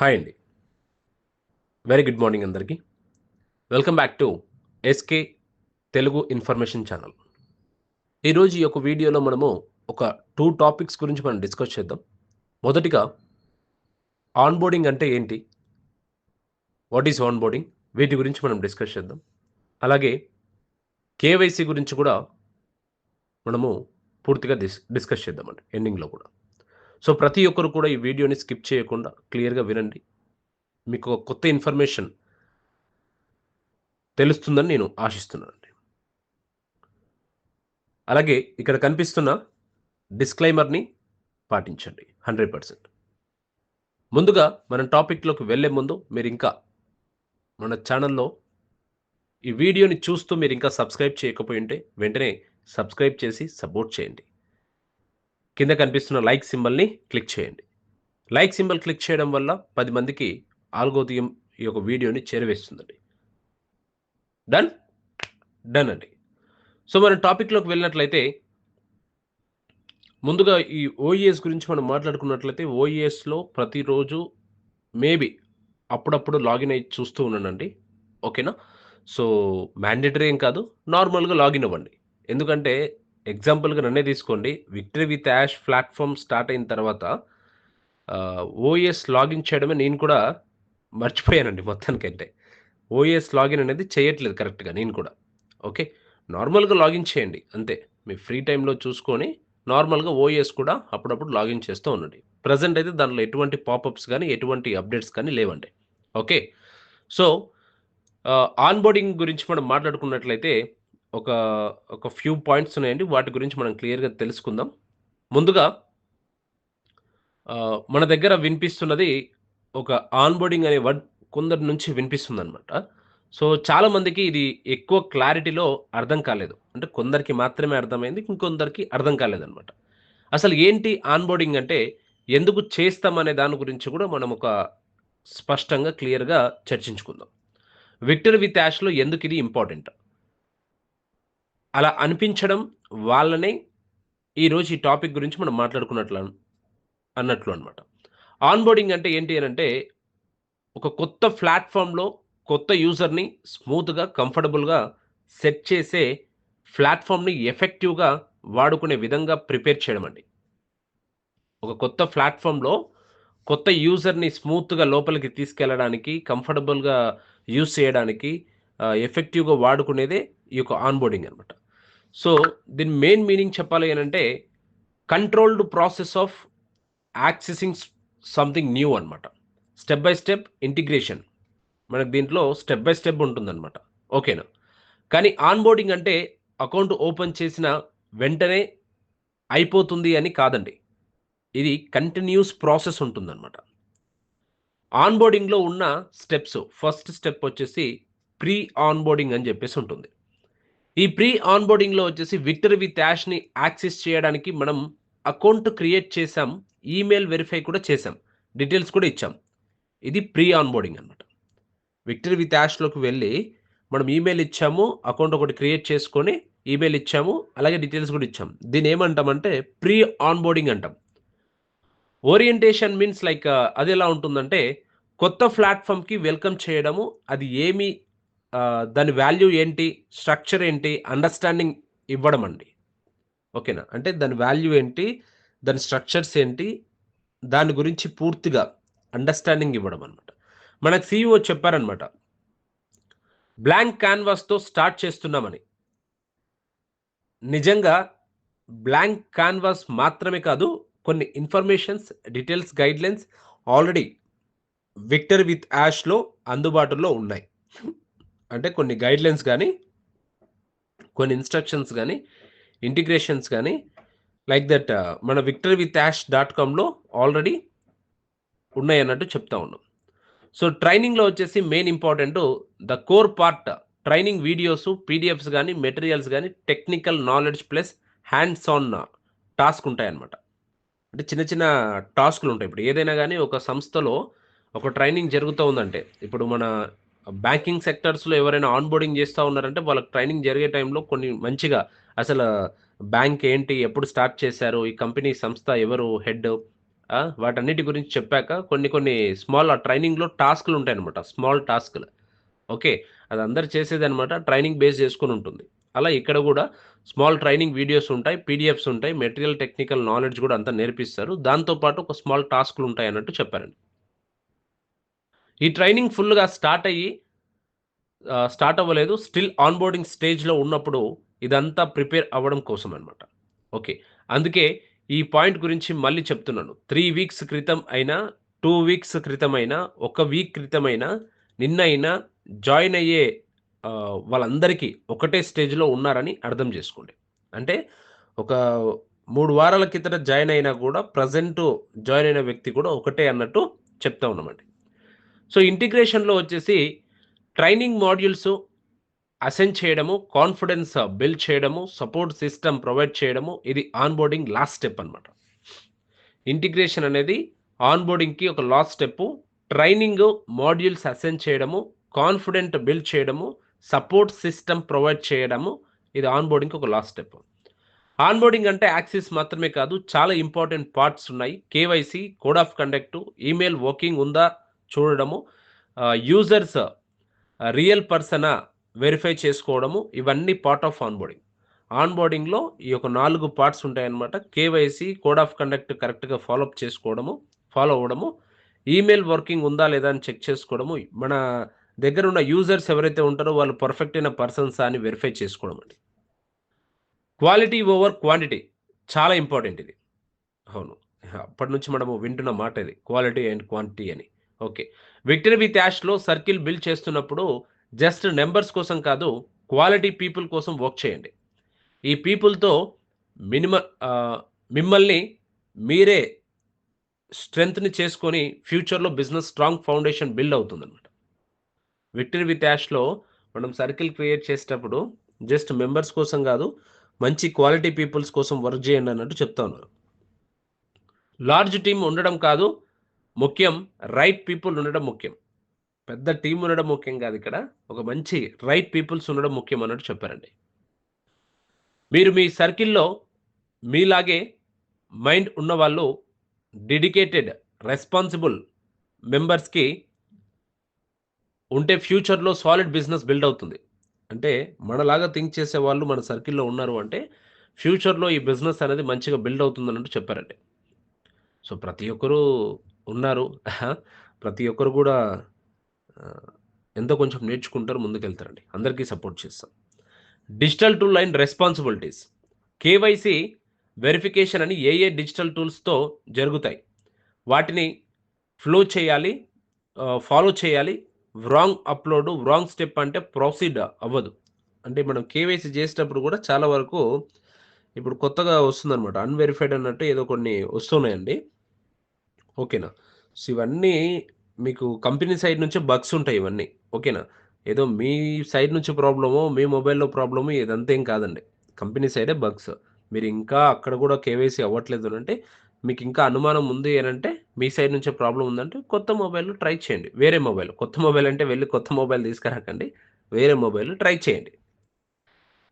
Hi అండి. Very good morning అందరికీ. Welcome back to SK Telugu information channel ఈరోజు ఈ యొక్క వీడియోలో మనము ఒక టూ టాపిక్స్ గురించి మనం డిస్కస్ చేద్దాం. మొదటిగా ఆన్బోర్డింగ్ అంటే ఏంటి? వాట్ ఈస్ ఆన్బోర్డింగ్ వీటి గురించి మనం డిస్కస్ చేద్దాం. అలాగే కేవైసీ గురించి కూడా మనము పూర్తిగా డిస్ డిస్కస్ చేద్దామండి ఎండింగ్లో కూడా. సో ప్రతి ఒక్కరు కూడా ఈ వీడియోని స్కిప్ చేయకుండా క్లియర్గా వినండి. మీకు ఒక కొత్త ఇన్ఫర్మేషన్ తెలుస్తుందని నేను ఆశిస్తున్నానండి. అలాగే ఇక్కడ కనిపిస్తున్న డిస్క్లైమర్ని పాటించండి. Hundred percent. ముందుగా మన టాపిక్లోకి వెళ్ళే ముందు మీరు ఇంకా మన ఛానల్లో ఈ వీడియోని చూస్తూ మీరు ఇంకా సబ్స్క్రైబ్ చేయకపోయి ఉంటే వెంటనే సబ్స్క్రైబ్ చేసి సపోర్ట్ చేయండి. కింద కనిపిస్తున్న లైక్ సింబల్ని క్లిక్ చేయండి. లైక్ సింబల్ క్లిక్ చేయడం వల్ల పది మందికి ఆల్గోదియం ఈ యొక్క వీడియోని చేరవేస్తుందండి. డన్ డన్ అండి. సో మన టాపిక్లోకి వెళ్ళినట్లయితే ముందుగా ఈ ఓఈఎస్ గురించి మనం మాట్లాడుకున్నట్లయితే ఓఈఎస్లో ప్రతిరోజు మేబీ అప్పుడప్పుడు లాగిన్ అయ్యి చూస్తూ ఉన్నానండి ఓకేనా సో మ్యాండేటరీ ఏం కాదు. నార్మల్గా లాగిన్ అవ్వండి. ఎందుకంటే ఎగ్జాంపుల్గా నన్నే తీసుకోండి. Victory with Yash platform start అయిన తర్వాత ఓఎస్ లాగిన్ చేయడమే నేను కూడా మర్చిపోయానండి మొత్తానికంటే ఓఎస్ లాగిన్ అనేది చేయట్లేదు కరెక్ట్గా నేను కూడా. ఓకే నార్మల్గా లాగిన్ చేయండి. అంతే. మీ ఫ్రీ టైంలో చూసుకొని నార్మల్గా ఓఎస్ కూడా అప్పుడప్పుడు లాగిన్ చేస్తూ ఉండండి. ప్రజెంట్ అయితే దానిలో ఎటువంటి పాపప్స్ కానీ ఎటువంటి అప్డేట్స్ కానీ లేవండి. ఓకే సో ఆన్బోర్డింగ్ గురించి మనం మాట్లాడుకున్నట్లయితే ఒక ఒక ఫ్యూ పాయింట్స్ ఉన్నాయండి. వాటి గురించి మనం క్లియర్గా తెలుసుకుందాం. ముందుగా మన దగ్గర వినిపిస్తున్నది ఒక ఆన్బోర్డింగ్ అనే వర్డ్ కొందరి నుంచి వినిపిస్తుంది అనమాట సో చాలామందికి ఇది ఎక్కువ క్లారిటీలో అర్థం కాలేదు. అంటే కొందరికి మాత్రమే అర్థమైంది ఇంకొందరికి అర్థం కాలేదన్నమాట. అసలు ఏంటి ఆన్బోర్డింగ్ అంటే ఎందుకు చేస్తామనే దాని గురించి కూడా మనం ఒక స్పష్టంగా క్లియర్గా చర్చించుకుందాం. విక్టర్ విత్ యాష్లో ఎందుకు ఇది ఇంపార్టెంట్ అలా అనిపించడం వాళ్ళనే ఈరోజు ఈ టాపిక్ గురించి మనం మాట్లాడుకున్నట్లు అన్నట్లు అనమాట ఆన్బోర్డింగ్ అంటే ఏంటి అని అంటే ఒక కొత్త ప్లాట్ఫామ్లో కొత్త యూజర్ని స్మూత్గా కంఫర్టబుల్గా సెట్ చేసే ప్లాట్ఫామ్ని ఎఫెక్టివ్గా వాడుకునే విధంగా ప్రిపేర్ చేయడం అండి. ఒక కొత్త ప్లాట్ఫామ్లో కొత్త యూజర్ని స్మూత్గా లోపలికి తీసుకెళ్ళడానికి కంఫర్టబుల్గా యూజ్ చేయడానికి ఎఫెక్టివ్గా వాడుకునేదే ఈ యొక్క ఆన్బోర్డింగ్ అనమాట సో దీని మెయిన్ మీనింగ్ చెప్పాలి ఏంటంటే అంటే controlled process of accessing something new అనమాట స్టెప్ బై స్టెప్ ఇంటిగ్రేషన్ మనకు దీంట్లో స్టెప్ బై స్టెప్ ఉంటుందన్నమాట. ఓకేనా కానీ ఆన్బోర్డింగ్ అంటే అకౌంట్ ఓపెన్ చేసిన వెంటనే అయిపోతుంది అని కాదండి. ఇది కంటిన్యూస్ ప్రాసెస్ ఉంటుందన్నమాట. ఆన్బోర్డింగ్లో ఉన్న స్టెప్స్ ఫస్ట్ స్టెప్ వచ్చేసి ప్రీ ఆన్బోర్డింగ్ అని చెప్పేసి ఉంటుంది. ఈ ప్రీ ఆన్బోర్డింగ్లో వచ్చేసి విక్టర్ విత్ యాష్ని యాక్సెస్ చేయడానికి మనం అకౌంట్ క్రియేట్ చేసాం ఈమెయిల్ వెరిఫై కూడా చేసాం డీటెయిల్స్ కూడా ఇచ్చాం. ఇది ప్రీ ఆన్బోర్డింగ్ అనమాట విక్టర్ విత్ యాష్లోకి వెళ్ళి మనం ఈమెయిల్ ఇచ్చాము అకౌంట్ ఒకటి క్రియేట్ చేసుకొని ఈమెయిల్ ఇచ్చాము అలాగే డీటెయిల్స్ కూడా ఇచ్చాం. దీన్ని ఏమంటామంటే ప్రీ ఆన్బోర్డింగ్ అంటాం. ఓరియంటేషన్ మీన్స్ లైక్ అది ఎలా ఉంటుందంటే కొత్త ప్లాట్ఫామ్కి వెల్కమ్ చేయడము అది ఏమి దాని వాల్యూ ఏంటి? స్ట్రక్చర్ ఏంటి? అండర్స్టాండింగ్ ఇవ్వడం అండి. ఓకేనా? అంటే దాని వాల్యూ ఏంటి? దాని స్ట్రక్చర్స్ ఏంటి? దాని గురించి పూర్తిగా అండర్స్టాండింగ్ ఇవ్వడం అనమాట మనకు సీఈఓ చెప్పారనమాట బ్లాంక్ క్యాన్వాస్తో స్టార్ట్ చేస్తున్నామని. నిజంగా బ్లాంక్ క్యాన్వాస్ మాత్రమే కాదు కొన్ని informations details guidelines already victor with యాష్లో అందుబాటులో ఉన్నాయి. అంటే కొన్ని గైడ్లైన్స్ కానీ కొన్ని ఇన్స్ట్రక్షన్స్ కానీ ఇంటిగ్రేషన్స్ కానీ లైక్ దట్ మన విక్టర్ విత్ యాష్ డాట్ కామ్లో ఆల్రెడీ ఉన్నాయి అన్నట్టు చెప్తా ఉన్నాం. సో ట్రైనింగ్లో వచ్చేసి main important the core part training videos PDFs కానీ మెటీరియల్స్ కానీ technical knowledge plus hands on task ఉంటాయన్నమాట. అంటే చిన్న చిన్న టాస్క్లు ఉంటాయి. ఇప్పుడు ఏదైనా కానీ ఒక సంస్థలో ఒక ట్రైనింగ్ జరుగుతూ ఉందంటే ఇప్పుడు మన బ్యాంకింగ్ సెక్టర్స్లో ఎవరైనా ఆన్బోర్డింగ్ చేస్తూ ఉన్నారంటే వాళ్ళకి ట్రైనింగ్ జరిగే టైంలో కొన్ని మంచిగా అసలు బ్యాంక్ ఏంటి ఎప్పుడు స్టార్ట్ చేశారు ఈ కంపెనీ సంస్థ ఎవరు హెడ్ వాటన్నిటి గురించి చెప్పాక కొన్ని కొన్ని స్మాల్ ఆ ట్రైనింగ్‌లో టాస్క్‌లు ఉంటాయన్నమాట. స్మాల్ టాస్క్‌లు. ఓకే. అది అందరూ చేసేదన్నమాట. ట్రైనింగ్ బేస్ చేసుకొని ఉంటుంది. అలా ఇక్కడ కూడా స్మాల్ ట్రైనింగ్ వీడియోస్ ఉంటాయి. పీడీఎఫ్స్ ఉంటాయి. మెటీరియల్ టెక్నికల్ నాలెడ్జ్ కూడా అంతా నేర్పిస్తారు. దాంతో పాటు ఒక స్మాల్ టాస్క్‌లు ఉంటాయి అన్నట్టు చెప్పారండి. ఈ ట్రైనింగ్ ఫుల్‌గా స్టార్ట్ అయ్యి స్టార్ట్ అవ్వలేదు. స్టిల్ ఆన్‌బోర్డింగ్ స్టేజ్‌లో ఉన్నప్పుడు ఇదంతా ప్రిపేర్ అవ్వడం కోసం అనమాట ఓకే. అందుకే ఈ పాయింట్ గురించి మళ్ళీ చెప్తున్నాను. త్రీ వీక్స్ క్రితం అయినా, టూ వీక్స్ క్రితమైనా, ఒక వీక్ క్రితమైనా, నిన్నైనా జాయిన్ అయ్యే వాళ్ళందరికీ ఒకటే స్టేజ్‌లో ఉన్నారని అర్థం చేసుకోండి. అంటే ఒక మూడు వారాల కిందట జాయిన్ అయినా కూడా ప్రెజెంట్ జాయిన్ అయిన వ్యక్తి కూడా ఒకటే అన్నట్టు చెప్తా ఉన్నామండి. సో, ఇంటిగ్రేషన్‌లో వచ్చేసి ట్రైనింగ్ మాడ్యూల్స్ అసెండ్ చేయడము, కాన్ఫిడెన్స్ బిల్డ్ చేయడము, సపోర్ట్ సిస్టమ్ ప్రొవైడ్ చేయడము ఇది ఆన్‌బోర్డింగ్ లాస్ట్ స్టెప్ అన్నమాట. ఇంటిగ్రేషన్ అనేది ఆన్‌బోర్డింగ్‌కి ఒక last step. Training modules ascend చేయడము, కాన్ఫిడెంట్ బిల్డ్ చేయడము, సపోర్ట్ సిస్టమ్ ప్రొవైడ్ చేయడము ఇది ఆన్‌బోర్డింగ్‌కి ఒక లాస్ట్ స్టెప్. ఆన్‌బోర్డింగ్ అంటే యాక్సిస్ మాత్రమే కాదు. చాలా ఇంపార్టెంట్ పార్ట్స్ ఉన్నాయి. KYC, code of conduct, email working ఉందా చూడడము, యూజర్స్ రియల్ పర్సనా వెరిఫై చేసుకోవడము ఇవన్నీ పార్ట్ ఆఫ్ ఆన్‌బోర్డింగ్. ఆన్‌బోర్డింగ్‌లో ఈ యొక్క నాలుగు పార్ట్స్ ఉంటాయన్నమాట. కేవైసీ, కోడ్ ఆఫ్ కండక్ట్ కరెక్ట్‌గా ఫాలోఅప్ చేసుకోవడము, ఫాలో అవ్వడము, ఈమెయిల్ వర్కింగ్ ఉందా లేదా అని చెక్ చేసుకోవడము, మన దగ్గర ఉన్న యూజర్స్ ఎవరైతే ఉంటారో వాళ్ళు పర్ఫెక్ట్ అయిన పర్సన్స్ అని వెరిఫై చేసుకోవడం అండి. క్వాలిటీ ఓవర్ క్వాంటిటీ చాలా ఇంపార్టెంట్ ఇది. అవును. అప్పటి నుంచి మనము వింటున్న మాట ఇది. క్వాలిటీ అండ్ క్వాంటిటీ అని. ఓకే. విక్టరీ విత్ యాష్‌లో సర్కిల్ బిల్డ్ చేస్తున్నప్పుడు జస్ట్ నెంబర్స్ కోసం కాదు, క్వాలిటీ పీపుల్ కోసం వర్క్ చేయండి. ఈ పీపుల్‌తో మినిమ మిమ్మల్ని మీరే స్ట్రెంగ్త్‌ని చేసుకొని ఫ్యూచర్‌లో బిజినెస్ స్ట్రాంగ్ ఫౌండేషన్ బిల్డ్ అవుతుందన్నమాట. విక్టరీ విత్ యాష్‌లో మనం సర్కిల్ క్రియేట్ చేసేటప్పుడు జస్ట్ మెంబర్స్ కోసం కాదు, మంచి క్వాలిటీ పీపుల్స్ కోసం వర్క్ చేయండి అన్నట్టు చెప్తా ఉన్నారు. లార్జ్ టీం ఉండడం కాదు ముఖ్యం. రైట్ పీపుల్ ఉండడం ముఖ్యం. పెద్ద టీం ఉండడం ముఖ్యం కాదు ఇక్కడ. ఒక మంచి రైట్ పీపుల్స్ ఉండడం ముఖ్యం అన్నట్టు చెప్పారండి. మీరు మీ సర్కిల్‌లో మీలాగే మైండ్ ఉన్నవాళ్ళు డెడికేటెడ్, రెస్పాన్సిబుల్ మెంబర్స్‌కి ఉంటే ఫ్యూచర్‌లో సాలిడ్ బిజినెస్ బిల్డ్ అవుతుంది. అంటే మనలాగా థింక్ చేసే వాళ్ళు మన సర్కిల్‌లో ఉన్నారు అంటే ఫ్యూచర్‌లో ఈ బిజినెస్ అనేది మంచిగా బిల్డ్ అవుతుంది అన్నట్టు చెప్పారండి. సో, ప్రతి ఒక్కరూ ఉన్నారు. ప్రతి ఒక్కరు కూడా ఎంతో కొంచెం నేర్చుకుంటారు, ముందుకెళ్తారండి. అందరికీ సపోర్ట్ చేస్తాం. Digital tool and responsibilities. KYC verification అని ఏ ఏ డిజిటల్ టూల్స్‌తో జరుగుతాయి. వాటిని ఫ్లో చేయాలి. ఫాలో చేయాలి. రాంగ్ అప్‌లోడ్, రాంగ్ స్టెప్ అంటే ప్రొసీడ్ అవ్వదు. అంటే మనం కేవైసీ చేసేటప్పుడు కూడా చాలా వరకు ఇప్పుడు కొత్తగా వస్తుందన్నమాట. అన్‌వెరిఫైడ్ అన్నట్టు ఏదో కొన్ని వస్తున్నాయండి. ఓకేనా. సో, ఇవన్నీ మీకు కంపెనీ సైడ్ నుంచే బగ్స్ ఉంటాయి ఇవన్నీ. ఓకేనా. ఏదో మీ సైడ్ నుంచి ప్రాబ్లమో, మీ మొబైల్‌లో ప్రాబ్లమో ఇదంతా ఏం కాదండి. కంపెనీ సైడే బగ్స్. మీరు ఇంకా అక్కడ కూడా కేవైసీ అవ్వట్లేదు అంటే మీకు ఇంకా అనుమానం ఉంది అనంటే మీ సైడ్ నుంచే ప్రాబ్లం ఉందంటే కొత్త మొబైల్ ట్రై చేయండి. వేరే మొబైల్. కొత్త మొబైల్ అంటే వెళ్ళి కొత్త మొబైల్ తీసుకురాకండి. వేరే మొబైల్ ట్రై చేయండి.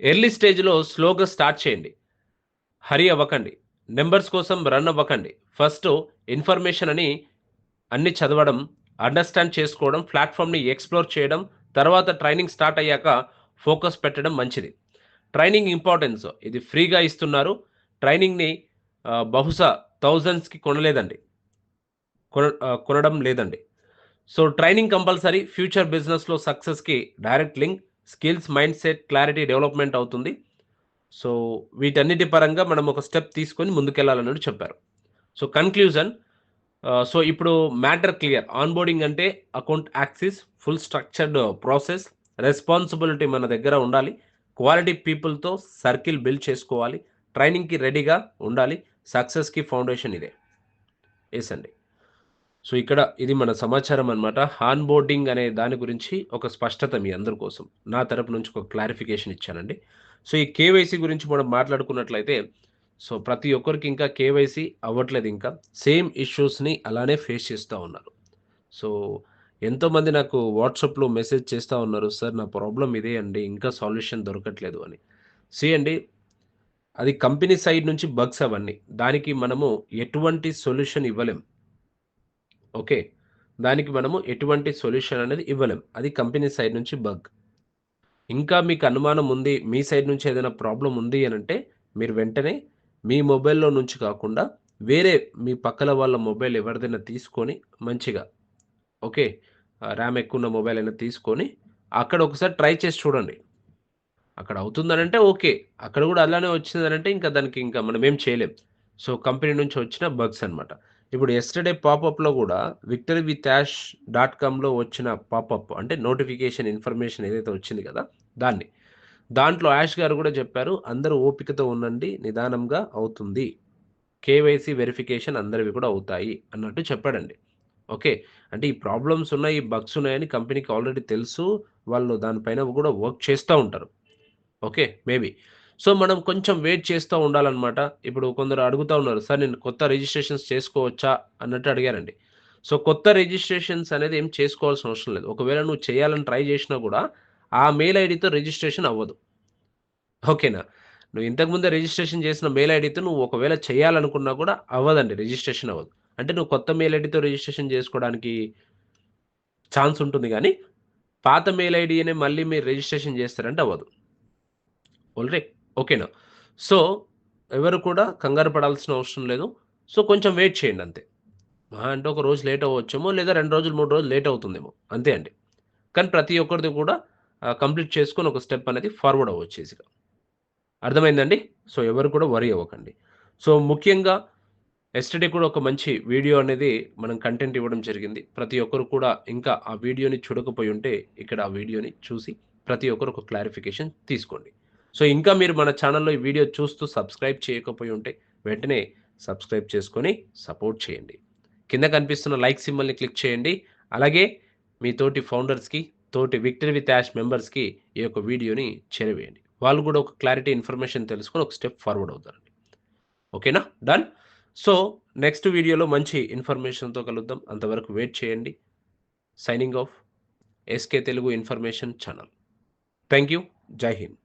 ఎర్లీ స్టేజ్‌లో స్లోగా స్టార్ట్ చేయండి. హరీ అవ్వకండి. నెంబర్స్ కోసం రన్ అవ్వకండి. ఫస్ట్ ఇన్ఫర్మేషన్ అని అన్ని చదవడం, అండర్‌స్టాండ్ చేసుకోవడం, ప్లాట్ఫామ్ని ఎక్స్‌ప్లోర్ చేయడం, తర్వాత ట్రైనింగ్ స్టార్ట్ అయ్యాక ఫోకస్ పెట్టడం మంచిది. ట్రైనింగ్ ఇంపార్టెన్స్ ఇది ఫ్రీగా ఇస్తున్నారు. ట్రైనింగ్‌ని బహుశా థౌజండ్స్కి కొనలేదండి. కొన కొనడం లేదండి. So, training compulsory. ఫ్యూచర్ బిజినెస్‌లో సక్సెస్‌కి direct link. Skills, mindset, clarity development అవుతుంది. సో, వీటన్నిటి పరంగా మనం ఒక స్టెప్ తీసుకొని ముందుకెళ్ళాలన్నట్టు చెప్పారు. సో, కన్‌క్లూజన్ సో, ఇప్పుడు మ్యాటర్ క్లియర్. ఆన్‌బోర్డింగ్ అంటే account access full structured process, responsibility మన దగ్గర ఉండాలి. క్వాలిటీ పీపుల్‌తో సర్కిల్ బిల్డ్ చేసుకోవాలి. ట్రైనింగ్‌కి రెడీగా ఉండాలి. సక్సెస్‌కి ఫౌండేషన్ ఇదే. ఎస్ అండి. సో, ఇక్కడ ఇది మన సమాచారం అన్నమాట. ఆన్‌బోర్డింగ్ అనే దాని గురించి ఒక స్పష్టత మీ అందరి కోసం. నా తరపు నుంచి ఒక క్లారిఫికేషన్ ఇచ్చానండి. సో, ఈ కేవైసీ గురించి మనం మాట్లాడుకున్నట్లయితే సో, ప్రతి ఒక్కరికి ఇంకా కేవైసీ అవ్వట్లేదు ఇంకా. సేమ్ ఇష్యూస్‌ని అలానే ఫేస్ చేస్తూ ఉన్నారు. సో, ఎంతోమంది నాకు వాట్సాప్‌లో మెసేజ్ చేస్తూ ఉన్నారు. సార్ నా ప్రాబ్లం ఇదే అండి. ఇంకా సొల్యూషన్ దొరకట్లేదు అని. సి అండి అది కంపెనీ సైడ్ నుంచి బగ్స్ అవన్నీ. దానికి మనము ఎటువంటి సొల్యూషన్ ఇవ్వలేం. ఓకే. దానికి మనము ఎటువంటి సొల్యూషన్ అనేది ఇవ్వలేం. అది కంపెనీ సైడ్ నుంచి బగ్. ఇంకా మీకు అనుమానం ఉంది, మీ సైడ్ నుంచి ఏదైనా ప్రాబ్లం ఉంది అని అంటే మీరు వెంటనే మీ మొబైల్‌లో నుంచి కాకుండా, వేరే మీ పక్కల వాళ్ళ మొబైల్ ఎవరిదైనా తీసుకొని మంచిగా ఓకే. ర్యామ్ ఎక్కువ ఉన్న మొబైల్ అయినా తీసుకొని, అక్కడ ఒకసారి ట్రై చేసి చూడండి. అక్కడ అవుతుందనంటే ఓకే. అక్కడ కూడా అలానే వచ్చిందనంటే ఇంకా దానికి ఇంకా మనం ఏం చేయలేం. సో, కంపెనీ నుంచి వచ్చిన బగ్స్ అన్నమాట. ఇప్పుడు ఎస్టర్డే పాపప్‌లో కూడా విక్టరీ విత్ యాష్ డాట్ కామ్‌లో వచ్చిన పాపప్ అంటే నోటిఫికేషన్ ఇన్ఫర్మేషన్ ఏదైతే వచ్చింది కదా దాన్ని. దాంట్లో యాష్ గారు కూడా చెప్పారు. అందరూ ఓపికతో ఉండండి. నిదానంగా అవుతుంది. కేవైసీ వెరిఫికేషన్ అందరివి కూడా అవుతాయి అన్నట్టు చెప్పాడండి. ఓకే. అంటే ఈ ప్రాబ్లమ్స్ ఉన్నాయి, ఈ బగ్స్ ఉన్నాయని కంపెనీకి ఆల్రెడీ తెలుసు. వాళ్ళు దానిపైన కూడా వర్క్ చేస్తూ ఉంటారు. ఓకే. మేబీ. సో, మనం కొంచెం వెయిట్ చేస్తూ ఉండాలన్నమాట. ఇప్పుడు కొందరు అడుగుతా ఉన్నారు. సార్ నేను కొత్త రిజిస్ట్రేషన్స్ చేసుకోవచ్చా? అన్నట్టు అడిగారండి. సో, కొత్త రిజిస్ట్రేషన్స్ అనేది ఏం చేసుకోవాల్సిన అవసరం లేదు. ఒకవేళ నువ్వు చేయాలని ట్రై చేసినా కూడా ఆ మెయిల్ ఐడీతో రిజిస్ట్రేషన్ అవ్వదు. ఓకేనా. నువ్వు ఇంతకుముందే రిజిస్ట్రేషన్ చేసిన మెయిల్ ఐడితో నువ్వు ఒకవేళ చేయాలనుకున్నా కూడా అవ్వదండి. రిజిస్ట్రేషన్ అవ్వదు. అంటే నువ్వు కొత్త మెయిల్ ఐడీతో రిజిస్ట్రేషన్ చేసుకోవడానికి ఛాన్స్ ఉంటుంది కానీ పాత మెయిల్ ఐడినే మళ్ళీ మీరు రిజిస్ట్రేషన్ చేస్తారంటే అవ్వదు. ఓల్రే ఓకేనా. సో, ఎవరు కూడా కంగారు పడాల్సిన అవసరం లేదు. సో, కొంచెం వెయిట్ చేయండి అంతే. మహా అంటే ఒక రోజు లేట్ అవ్వచ్చేమో, లేదా రెండు రోజులు, మూడు రోజులు లేట్ అవుతుందేమో. అంతే అండి. కానీ ప్రతి ఒక్కరిది కూడా కంప్లీట్ చేసుకొని ఒక స్టెప్ అనేది ఫార్వర్డ్ అవ్వచ్చు ఈజీగా. అర్థమైందండి? సో, ఎవరు కూడా వరీ అవ్వకండి. సో, ముఖ్యంగా ఎస్టర్డే కూడా ఒక మంచి వీడియో అనేది మనం కంటెంట్ ఇవ్వడం జరిగింది. ప్రతి ఒక్కరు కూడా ఇంకా ఆ వీడియోని చూడకపోయి ఉంటే ఇక్కడ ఆ వీడియోని చూసి ప్రతి ఒక్కరు ఒక క్లారిఫికేషన్ తీసుకోండి. సో, ఇంకా మీరు మన ఛానల్లో ఈ వీడియో చూస్తూ సబ్స్క్రైబ్ చేయకపోయి ఉంటే వెంటనే సబ్స్క్రైబ్ చేసుకొని సపోర్ట్ చేయండి. కింద కనిపిస్తున్న లైక్ సింబల్‌ని క్లిక్ చేయండి. అలాగే మీ తోటి ఫౌండర్స్‌కి, తోటి విక్టరీ విత్ యాష్ మెంబర్స్‌కి ఈ యొక్క వీడియోని చేరవేయండి. వాళ్ళు కూడా ఒక క్లారిటీ ఇన్ఫర్మేషన్ తెలుసుకొని ఒక స్టెప్ ఫార్వర్డ్ అవుతారండి. ఓకేనా? డన్. సో, నెక్స్ట్ వీడియోలో మంచి ఇన్ఫర్మేషన్‌తో కలుద్దాం. అంతవరకు వెయిట్ చేయండి. Signing off SK Telugu information channel. Thank you. జై హింద్.